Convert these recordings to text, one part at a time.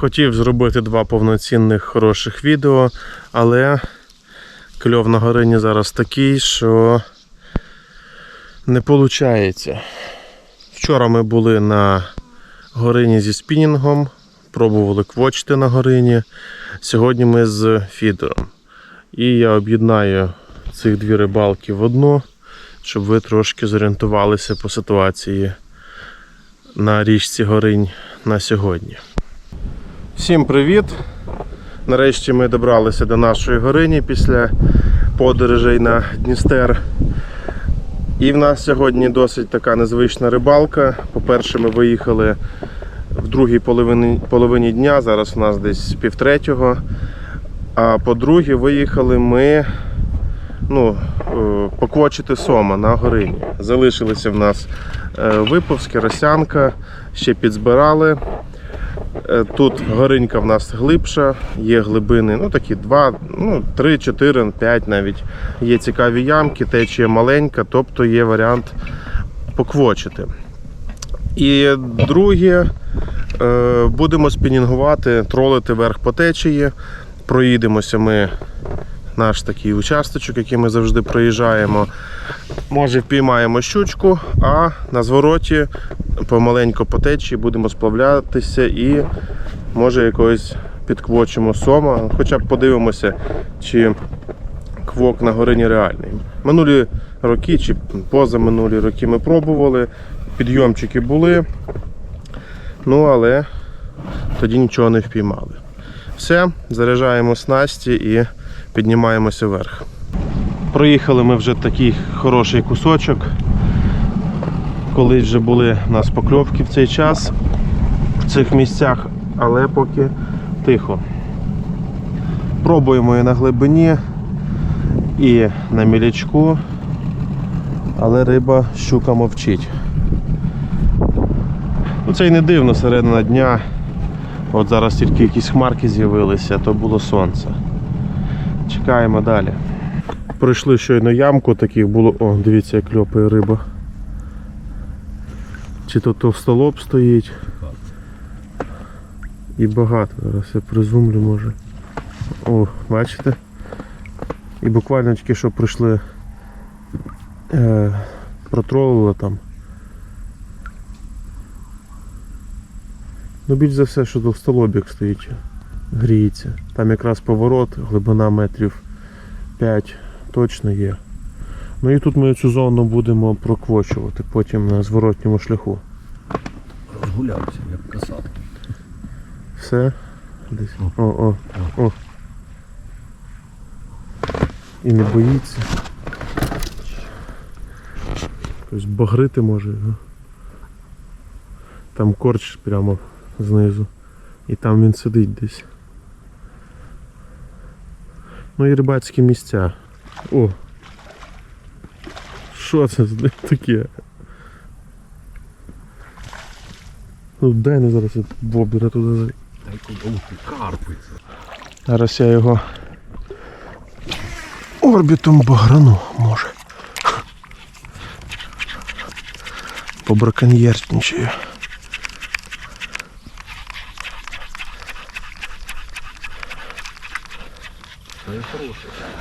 Хотів зробити два повноцінних хороших відео, але кльов на горині зараз такий, що не виходить. Вчора ми були на горині зі спінінгом, пробували квочити на горині. Сьогодні ми з фідером. І я об'єднаю цих дві рибалки в одну, щоб ви трошки зорієнтувалися по ситуації на річці Горинь на сьогодні. Всім привіт! Нарешті ми добралися до нашої горині після подорожей на Дністер. І в нас сьогодні досить така незвична рибалка. По-перше, ми виїхали в другій половині, половині дня, зараз у нас десь півтретього. А по-друге, виїхали ми ну, е, поквочити сома на горині. Залишилися в нас е, росянка, ще підзбирали. Е, Тут горинька в нас глибша, є глибини, ну такі 2, ну 3, 4, 5 навіть. Є цікаві ямки, течія маленька, тобто є варіант поквочити. І друге, е, будемо спінінгувати, тролити верх по течії. Проїдемося ми наш такий участочок, який ми завжди проїжджаємо. Може впіймаємо щучку, а на звороті помаленько по течії будемо сплавлятися і може якогось підквочимо сома. Хоча б подивимося, чи квок на горині реальний. Минулі роки чи позаминулі роки ми пробували, підйомчики були, ну але тоді нічого не впіймали. Все, заряджаємо снасті і піднімаємося вверх. Проїхали ми вже такий хороший кусочок. Колись вже були у нас покльовки в цей час в цих місцях, але поки тихо. Пробуємо і на глибині, і на мілячку, але риба щука мовчить. Ну, це й не дивно середина дня. От зараз тільки якісь хмарки з'явилися, то було сонце. Чекаємо далі. Пройшли щойно ямку, таких було. О, дивіться, як кльопає риба. Чи то товстолоб стоїть. І багато. Зараз я призумлю може. О, бачите? І буквально тільки що прийшли, е, протролили там. Ну, більш за все, що товстолобік стоїть, гріється. Там якраз поворот, глибина метрів 5 точно є. Ну і тут ми цю зону будемо проквочувати потім на зворотньому шляху. Розгулявся, як касат. Все. Десь. О, о, о. І не боїться. Тобто багрити може. його. Там корч прямо знизу. І там він сидить десь. Ну і рибацькі місця. О! Що це таке? Ну дай не зараз бобіра туди. Карпиться. Зараз я його орбітом баграну може. Побраконьєрничаю.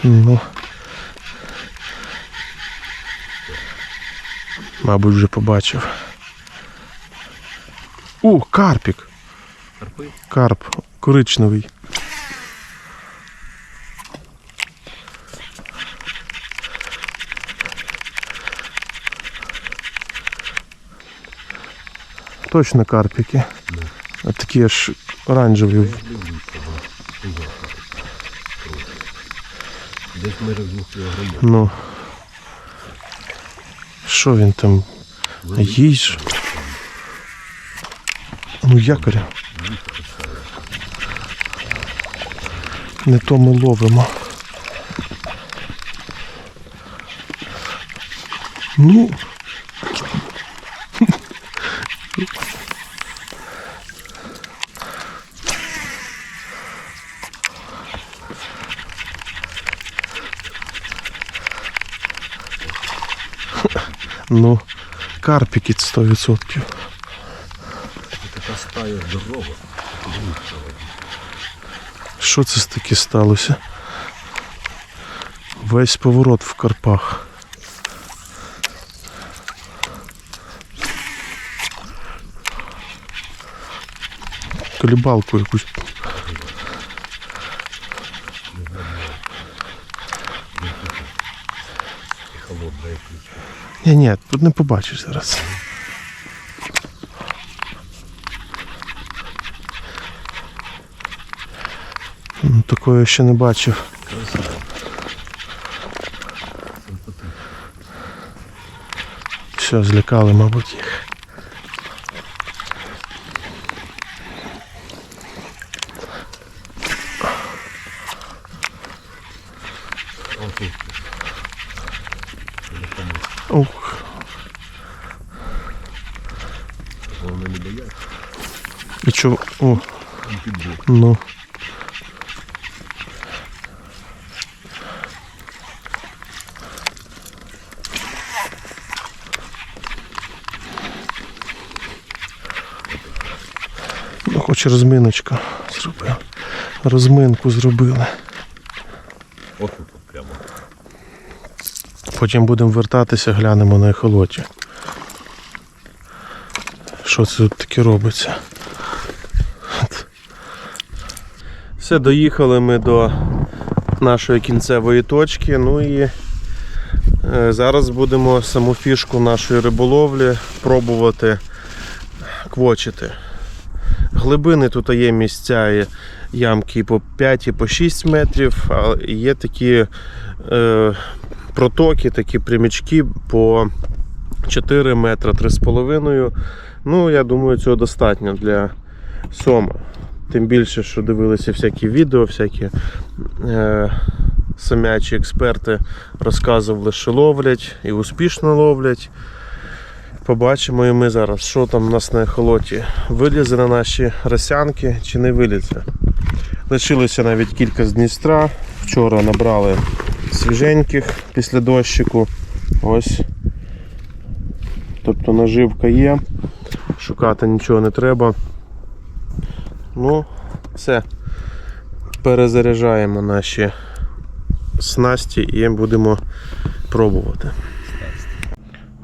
Ну. Мабуть, вже побачив. О, карпік. Карпи? Карп коричневий. Точно карпіки. А такі аж оранжеві. Десь майже в двох. Ну. Що він там? Їж. Ну якоря. Не то ми ловимо. Ну. Ну, карпіки 100%. Така стая здорова. Що це таке сталося? Весь поворот в Карпах. Колібалку якусь. Ні, ні, тут не побачиш зараз. Такого ще не бачив. Все, злякали, мабуть, їх. Он Ух, Головне не бояться. і чого? О, ну. Ну, хоч розминочка зробив. Розминку зробили. Ось тут прямо. Потім будемо вертатися, глянемо на ехолоті. Що це тут таке робиться? Все, доїхали ми до нашої кінцевої точки. Ну і е, зараз будемо саму фішку нашої риболовлі пробувати квочити. Глибини тут є місця, є ямки і по 5 і по 6 метрів, а є такі е, протоки, такі прямічки по 4 метри, 3,5. Ну, я думаю, цього достатньо для сома. Тим більше, що дивилися всякі відео, всякі е, самячі експерти розказували, що ловлять і успішно ловлять. Побачимо і ми зараз, що там у нас на ехолоті. Вилізе на наші росянки чи не вилізе. Лишилося навіть кілька з Дністра. Вчора набрали свіженьких після дощику. Ось. Тобто наживка є. Шукати нічого не треба. Ну, все. Перезаряджаємо наші снасті і будемо пробувати.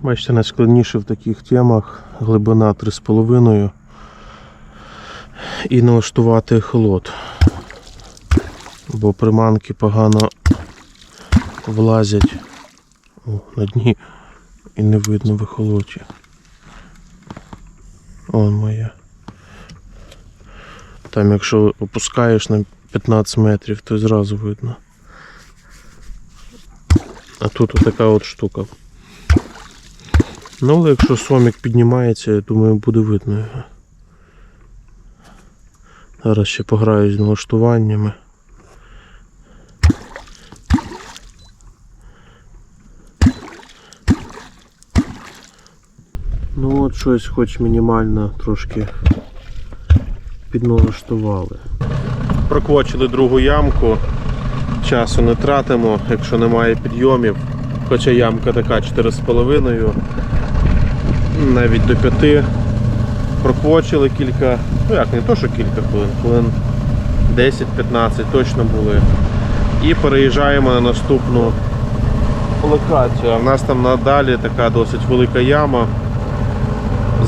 Бачите, найскладніше в таких темах глибина 3,5 і налаштувати холод. Бо приманки погано влазять О, на дні і не видно в ехолоті. Он моя. Там якщо опускаєш на 15 метрів, то зразу видно. А тут отака от штука. Ну, але якщо сомік піднімається, я думаю, буде видно його. Зараз ще пограю з налаштуваннями. Ну от щось хоч мінімально трошки підналаштували. Проквочили другу ямку. Часу не тратимо, якщо немає підйомів. Хоча ямка така 4,5, навіть до 5. Проквочили кілька, ну як не то, що кілька хвилин, хвилин 10-15 точно були. І переїжджаємо на наступну локацію. В нас там надалі така досить велика яма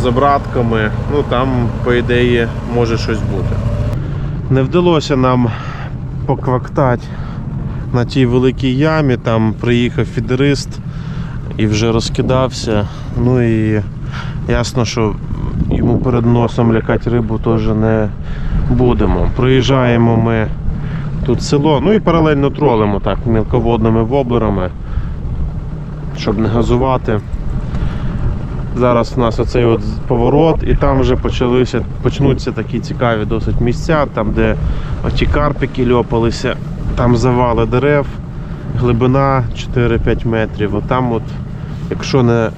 з обратками. Ну там, по ідеї, може щось бути. Не вдалося нам поквактати на тій великій ямі, там приїхав фідерист і вже розкидався. Ну і ясно, що йому перед носом лякати рибу теж не будемо. Проїжджаємо ми тут село, ну і паралельно тролимо так мілководними воблерами, щоб не газувати. Зараз у нас оцей от поворот, і там вже почалися, почнуться такі цікаві досить місця, там де оті карпики льопалися, там завали дерев, глибина 4-5 метрів. Отам от, якщо не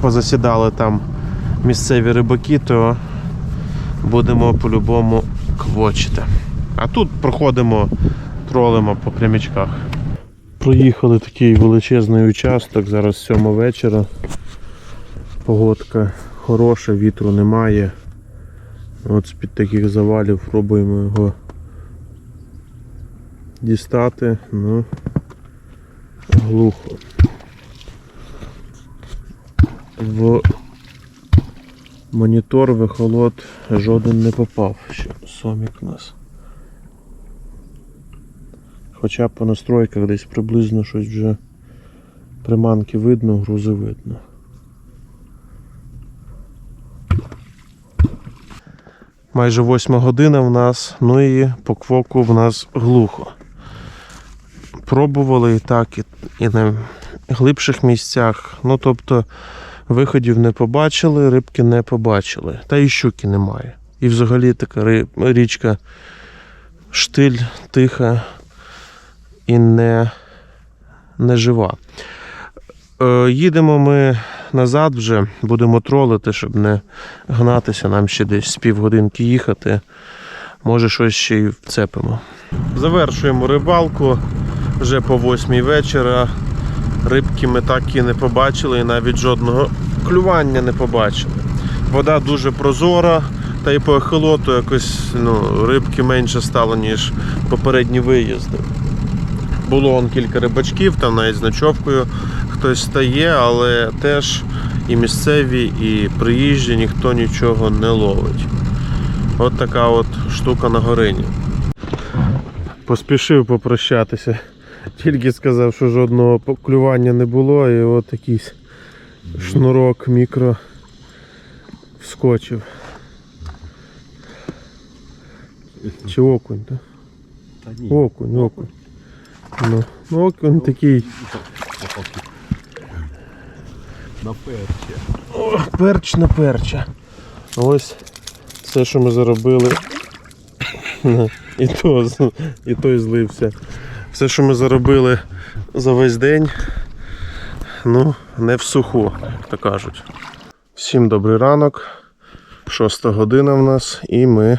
позасідали там місцеві рибаки, то будемо по-любому квочити. А тут проходимо, тролимо по прямічках. Проїхали такий величезний участок, зараз 7 вечора. Погодка хороша, вітру немає. От з-під таких завалів пробуємо його дістати, ну глухо. В монітор вихолод жоден не попав. Ще сомік у нас. Хоча по настройках десь приблизно щось вже приманки видно, грузи видно. Майже восьма година в нас, ну і по квоку в нас глухо. Пробували і так, і, і на глибших місцях. Ну тобто виходів не побачили, рибки не побачили. Та і щуки немає. І взагалі така ри- річка штиль, тиха і не, не жива. Е, їдемо ми назад вже, будемо тролити, щоб не гнатися. Нам ще десь з півгодинки їхати. Може, щось ще й вцепимо. Завершуємо рибалку вже по восьмій вечора. Рибки ми так і не побачили, і навіть жодного клювання не побачили. Вода дуже прозора, та й по ехолоту якось ну, рибки менше стало, ніж попередні виїзди. Було он кілька рибачків, там навіть з ночовкою хтось стає, але теж і місцеві, і приїжджі ніхто нічого не ловить. От така от штука на горині. Поспішив попрощатися. Тільки сказав, що жодного клювання не було, і от якийсь шнурок мікро вскочив. Чи окунь, так? Та ні. Окунь, окунь. Ну, ну окунь такий На перче. О, перч на перча. Ось все, що ми заробили. І то, і той злився. Все, що ми заробили за весь день, ну, не в суху, як то кажуть. Всім добрий ранок. Шоста година в нас, і ми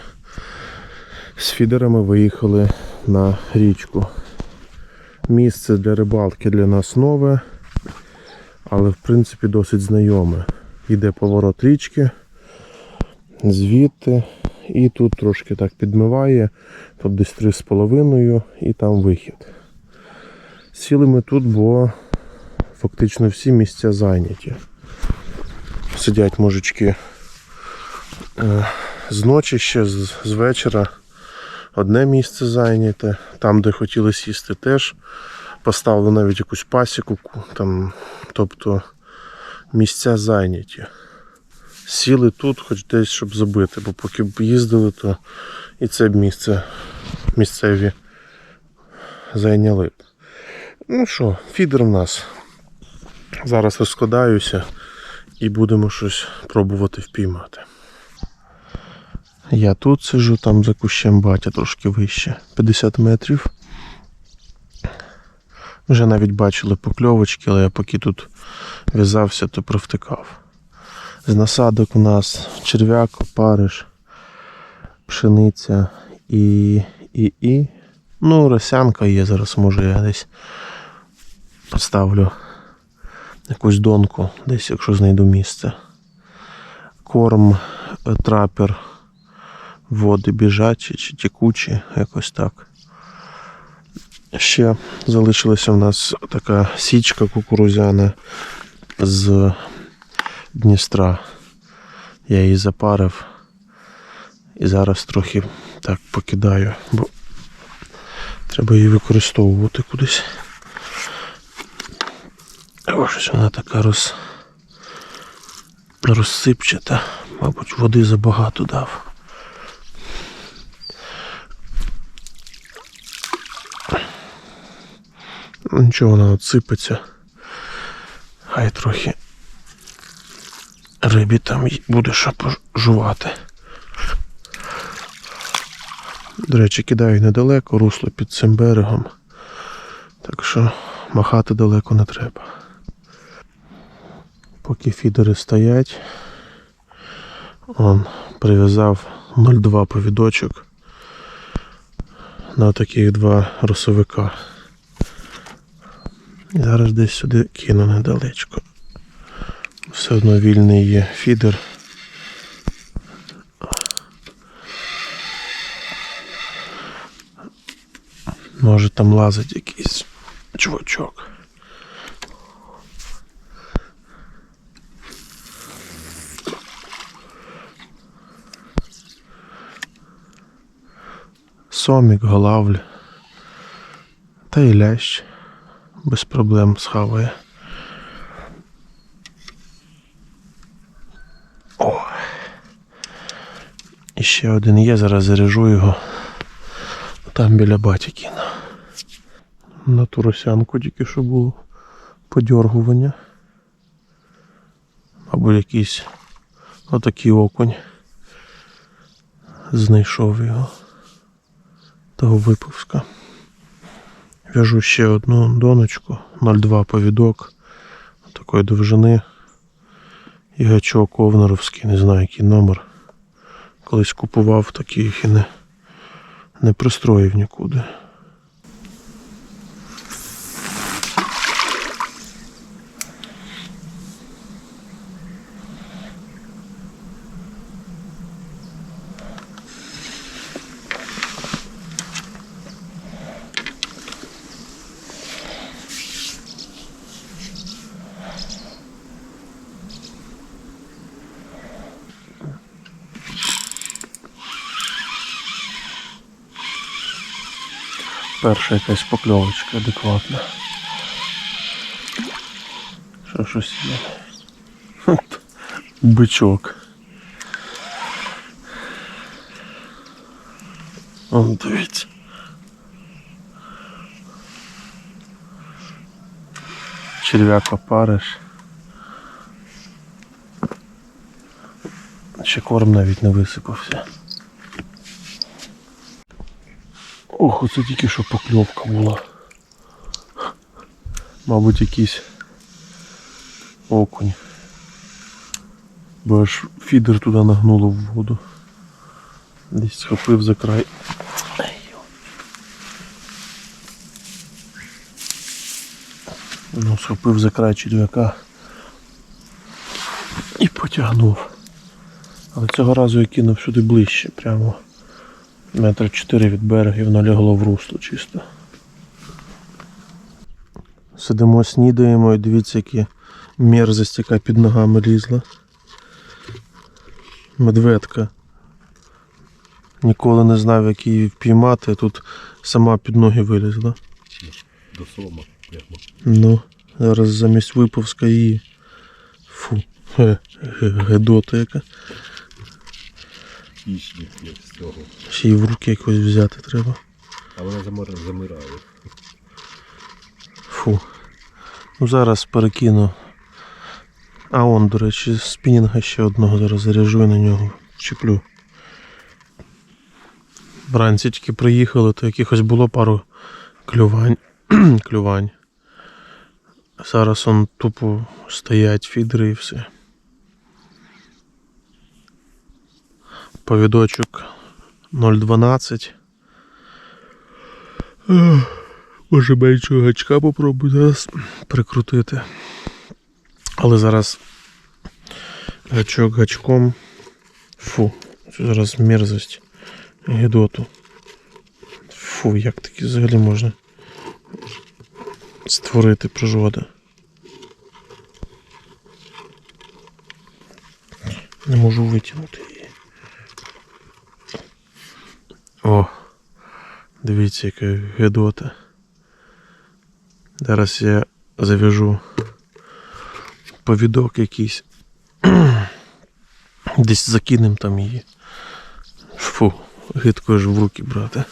з фідерами виїхали на річку. Місце для рибалки для нас нове, але в принципі досить знайоме. Йде поворот річки, звідти, і тут трошки так підмиває, тут десь 3,5 і там вихід. Сіли ми тут, бо фактично всі місця зайняті. Сидять мужички е, з ночі ще, з вечора. Одне місце зайняте, там, де хотіли сісти, теж поставили навіть якусь пасіку, там, тобто місця зайняті. Сіли тут, хоч десь, щоб забити, бо поки б їздили, то і це б місце місцеві зайняли б. Ну що, фідер в нас. Зараз розкладаюся і будемо щось пробувати впіймати. Я тут сижу, там за кущем батя трошки вище, 50 метрів. Вже навіть бачили покльовочки, але я поки тут в'язався, то провтикав. З насадок у нас черв'як, опариш, пшениця і, і, і. Ну, росянка є, зараз може я десь поставлю якусь донку, десь, якщо знайду місце. Корм, е, трапер, води біжачі чи текучі, якось так. Ще залишилася в нас така січка кукурузяна з Дністра. Я її запарив і зараз трохи так покидаю, бо треба її використовувати кудись. Ось вона така роз... розсипчата. Мабуть, води забагато дав. Ну, Нічого вона от сипеться. Хай трохи рибі там буде що пожувати. До речі, кидаю недалеко, русло під цим берегом. Так що махати далеко не треба. Поки фідери стоять, он прив'язав 0,2 повідочок на таких два росовика. І Зараз десь сюди кину недалечко. Все одно вільний є фідер. Може там лазить якийсь чувачок. Сомік, голавль та й лящ без проблем схаває. О. І ще один є, зараз заряжу його. Там біля баті. На ту росянку тільки що було подьоргування. Або якийсь отакий окунь. Знайшов його. Того випуска. В'яжу ще одну доночку, 0,2 повідок такої довжини. І гачок ковнаровський, не знаю який номер. Колись купував таких і не, не пристроїв нікуди. Перша якась покльовочка адекватна. Що щось є? Хм, Бичок. Он дивіться. Черв'як опариш. Ще корм навіть не висипався. Ох, оце тільки що покльовка була. Мабуть, якийсь окунь. Бо аж фідер туди нагнуло в воду. Десь схопив за край. Ну, схопив за край черв'яка і потягнув. Але цього разу я кинув сюди ближче, прямо метр чотири від берега і воно лягло в русло чисто. Сидимо, снідаємо і дивіться, які мерзость, яка під ногами лізла. Медведка. Ніколи не знав, як її впіймати, тут сама під ноги вилізла. До сома прямо. Ну, зараз замість виповска її. Фу, ге- ге- гедота яка. Хищник як з цього. Ще й в руки якось взяти треба. А вона замирає. Фу. Ну зараз перекину. А он, до речі, спінінга ще одного зараз заряжу і на нього чіплю. Вранці тільки приїхали, то якихось було пару клювань. клювань. Зараз он тупо стоять фідери і все. Повідочок 0,12. Може меншого гачка попробую зараз прикрутити. Але зараз гачок гачком. Фу, зараз мерзость гідоту. Фу, як таке взагалі можна створити прижоди. Не можу витягнути її. О, дивіться, яка гидота. Зараз я зав'яжу повідок якийсь. Десь закинем там її. Фу, гидко ж в руки брати.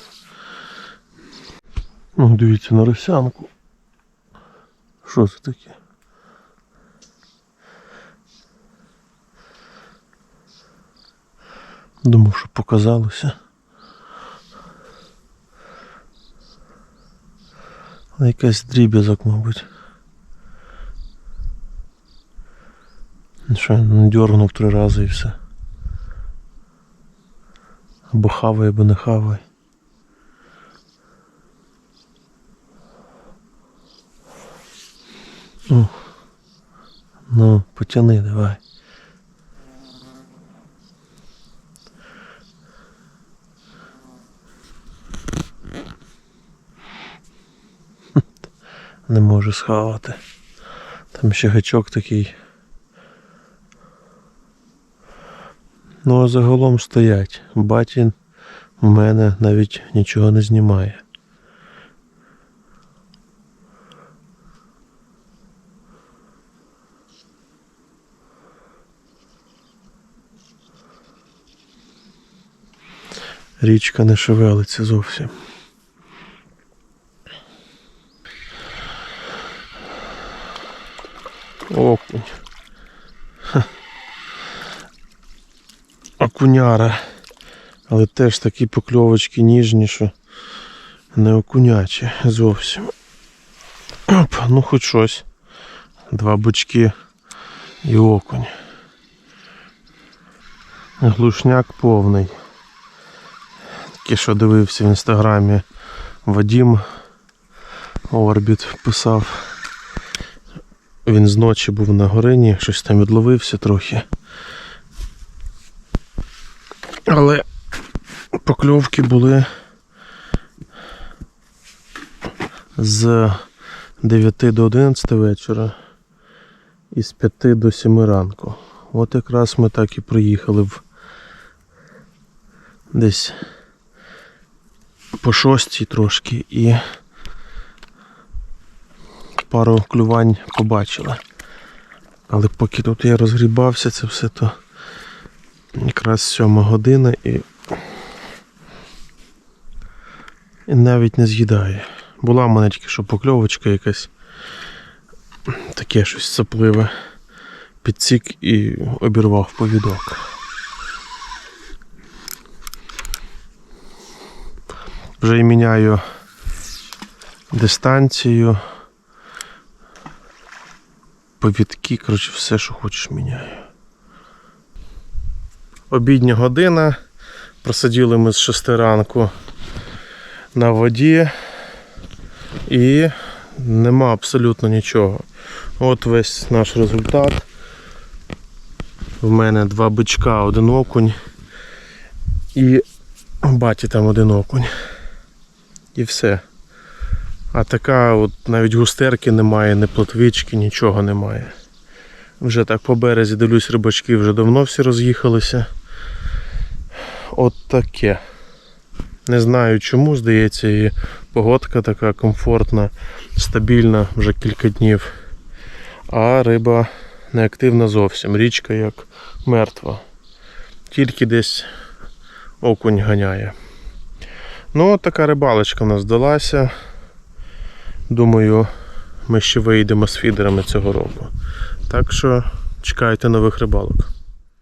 Ну, дивіться на росянку. Що це таке? Думав, що показалося. Але якась дріб'язок, мабуть. Що, ну, дьорнув три рази і все. Або хавай, або не хавай. Ну, ну, потяни давай. Не можу схавати. Там ще гачок такий. Ну а загалом стоять. Батін в мене навіть нічого не знімає. Річка не шевелиться зовсім. Окунь. Ха. Окуняра. Але теж такі покльовочки ніжні, що не окунячі зовсім. Оп, ну хоч щось. Два бочки і окунь. Глушняк повний. Тільки що дивився в інстаграмі Вадім Орбіт писав. Він зночі був на горині, щось там відловився трохи. Але покльовки були з 9 до 11 вечора і з 5 до 7 ранку. От якраз ми так і приїхали в десь по шостій трошки і пару клювань побачили. Але поки тут я розгрібався, це все то якраз сьома година і, і навіть не з'їдає. Була в мене тільки що покльовочка якась. Таке щось сапливе. Підсік і обірвав повідок. Вже і міняю дистанцію. Повідки, коротше, все, що хочеш, міняю. Обідня година. Просиділи ми з 6 ранку на воді і нема абсолютно нічого. От весь наш результат. В мене два бичка, один окунь і баті там один окунь. І все. А така от навіть густерки немає, ні плотвички, нічого немає. Вже так по березі дивлюсь, рибачки вже давно всі роз'їхалися. От таке. Не знаю чому, здається, і погодка така комфортна, стабільна вже кілька днів. А риба не активна зовсім. Річка як мертва. Тільки десь окунь ганяє. Ну, от така рибалочка в нас вдалася. Думаю, ми ще вийдемо з фідерами цього року. Так що чекайте нових рибалок.